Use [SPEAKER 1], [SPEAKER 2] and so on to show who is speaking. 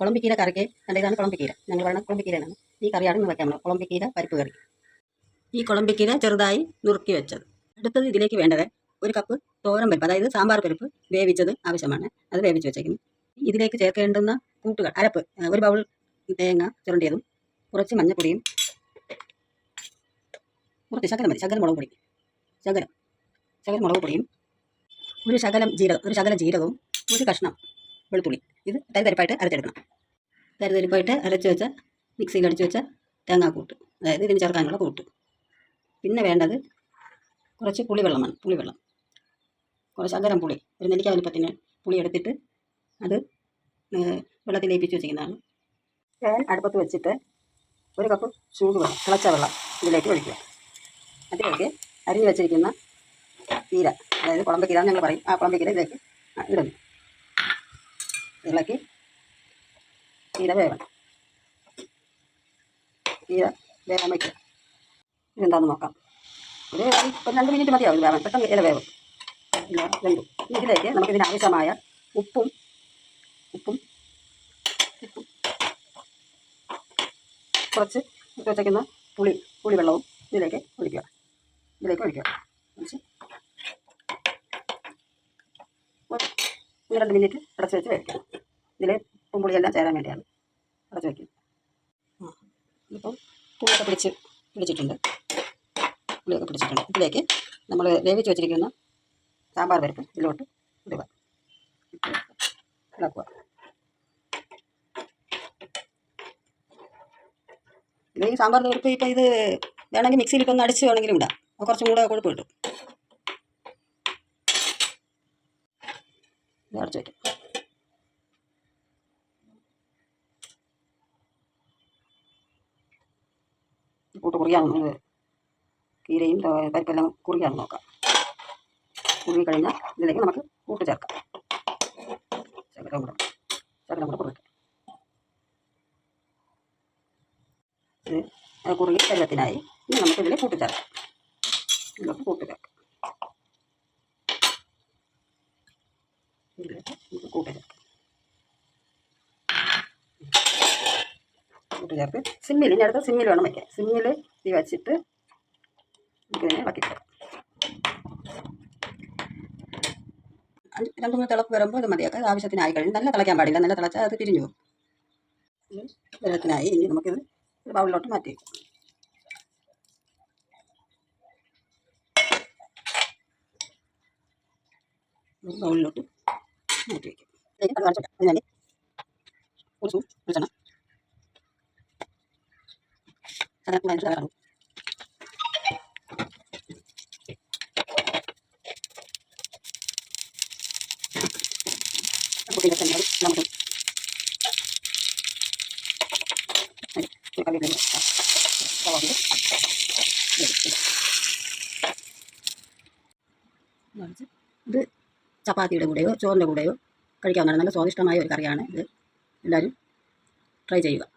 [SPEAKER 1] കുളമ്പിക്കീര കറിക്ക് കണ്ട ഇതാണ് കുളമ്പിക്കീര ഞങ്ങൾ പറയുന്നത് കുളമ്പിക്കീരനാണ് ഈ കറിയാണ് ഇന്ന് വെക്കാൻ കുളമ്പിക്കീര പരിപ്പ് കറി. ഈ കുളമ്പിക്കീര ചെറുതായി നുറുക്കി വെച്ചത്. അടുത്തത് ഇതിലേക്ക് വേണ്ടത് ഒരു കപ്പ് തോരൻ പരിപ്പ് അതായത് സാമ്പാർ പരിപ്പ് വേവിച്ചത് ആവശ്യമാണ്. അത് വേവിച്ച് വെച്ചേക്കുന്നു. ഇതിലേക്ക് ചേർക്കേണ്ടുന്ന കൂട്ടുകൾ അരപ്പ് ഒരു ബൗൾ തേങ്ങ ചുരണ്ടിയതും കുറച്ച് മഞ്ഞപ്പൊടിയും കുറച്ച് ശകലം മതി ശകലം മുളക് പൊടി ശകലം ശകലം മുളക് പൊടിയും ഒരു ശകലം ജീരകം ഒരു ശകലം ജീരകവും ഒരു കഷ്ണം വെളുത്തുള്ളി. ഇത് തരിതരിപ്പായിട്ട് അരച്ചെടുക്കണം. തരിതരിപ്പായിട്ട് അരച്ച് വെച്ച മിക്സിയിൽ അടിച്ച് വെച്ച തേങ്ങാക്കൂട്ട് അതായത് ഇതിന് ചേർക്കാനുള്ള കൂട്ട്. പിന്നെ വേണ്ടത് കുറച്ച് പുളിവെള്ളമാണ്. പുളിവെള്ളം. കുറച്ച് അകരം പുളി. ഒരു നെല്ലിക്ക വലിപ്പത്തിന് പുളി എടുത്തിട്ട് അത് വെള്ളത്തിൽ ലയിപ്പിച്ച് വെച്ചിരിക്കുന്നതാണ്. ഫാൻ അടുപ്പത്ത് വെച്ചിട്ട് ഒരു കപ്പ് ചൂടുവെള്ളം തിളച്ച വെള്ളം ഇതിലേക്ക് ഒഴിക്കുക. അതിലേക്ക് അരിഞ്ഞു വെച്ചിരിക്കുന്ന കീര അതായത് കുളമ്പ് കീര ഞങ്ങൾ പറയും. ആ കുളമ്പ് കീര ഇതിലേക്ക് ഇടുന്നു. ഇളക്കി ചീര വേവണം ചീര വേവാൻ വയ്ക്കുക ഇതെന്താണെന്ന് നോക്കാം. ഒരു ഒരു രണ്ട് മിനിറ്റ് മതിയാവും വേവാൻ. പെട്ടെന്ന് ഇല വേവും. ഇല്ല വെന്തു. ഇതിലേക്ക് നമുക്ക് ഇതിന് ആവശ്യമായ ഉപ്പും ഉപ്പും ഉപ്പും. കുറച്ച് വെച്ചേക്കുന്ന പുളി പുളി വെള്ളവും ഇതിലേക്ക് ഒഴിക്കുക. ഇതിലേക്ക് ഒഴിക്കുക. ഒരു രണ്ട് മിനിറ്റ് അടച്ച് വെച്ച് വേവിക്കണം. ഇതിൽ ഉപ്പും പുളിയെല്ലാം ചേരാൻ വേണ്ടിയാണ്. അടച്ച് വയ്ക്കും ആ ഇപ്പം പുളിയൊക്കെ പിടിച്ച് പിടിച്ചിട്ടുണ്ട്. പുളിയൊക്കെ പിടിച്ചിട്ടുണ്ട്. ഇതിലേക്ക് നമ്മൾ വേവിച്ച് വെച്ചിരിക്കുന്ന സാമ്പാർ പരിപ്പ് ഇതിലോട്ട് ഇടുക. ഇളക്കുക. ഇത് ഈ സാമ്പാർ പരിപ്പ് ഇപ്പം ഇത് വേണമെങ്കിൽ മിക്സിയിൽ ഇപ്പം ഒന്ന് അടിച്ച് വേണമെങ്കിലും ഇടാം. അപ്പോൾ കുറച്ചും കൂടെ കൊഴുപ്പ് കിട്ടും. അടച്ച് വയ്ക്കും കൂട്ട് ഇത് കീരയും പരിപ്പെല്ലാം കുറിയാന്ന് നോക്കാം. കുറുകി കഴിഞ്ഞാൽ ഇതിലേക്ക് നമുക്ക് കൂട്ട് ചേർക്കാം. ശകലം കൂടെ ശകലം കൂടെ കുറുക്കി. ഇത് കുറുകി ശരീരത്തിനായി ഇനി നമുക്ക് ഇതിൽ കൂട്ട് ചേർക്കാം. ഇതിലോട്ട് കൂട്ട് ചേർക്കാം. ഇതിലേക്ക് നമുക്ക് കൂട്ട് ചേർക്കാം. കൂട്ട് ചേർത്ത് സിമ്മിൽ ഇനി അടുത്ത് സിമ്മിൽ വേണം വയ്ക്കാൻ സിമ്മിൽ തീ വച്ചിട്ട് നമുക്കിതിനെ വക്കിക്കാം രണ്ട് മൂന്ന് തിളപ്പ് വരുമ്പോൾ ഇത് മതിയാക്കാം. അത് ആവശ്യത്തിനായി കഴിഞ്ഞ്. നല്ല തിളയ്ക്കാൻ പാടില്ല. നല്ല തിളച്ചാൽ അത് പിരിഞ്ഞു പോകും. ഇത് വെള്ളത്തിനായി ഇനി നമുക്കിത് ഒരു ബൗളിലോട്ട് മാറ്റി വയ്ക്കാം ഒരു ബൗളിലോട്ട് മാറ്റി വയ്ക്കും ഒരു സ്പൂൺ വെളിച്ചെണ്ണ ശകലം നമുക്ക് ഇത് ചപ്പാത്തിയുടെ കൂടെയോ ചോറിന്റെ കൂടെയോ കഴിക്കാവുന്നതാണ്. നല്ല സ്വാദിഷ്ടമായ ഒരു കറിയാണ് ഇത്. എല്ലാവരും ട്രൈ ചെയ്യുക.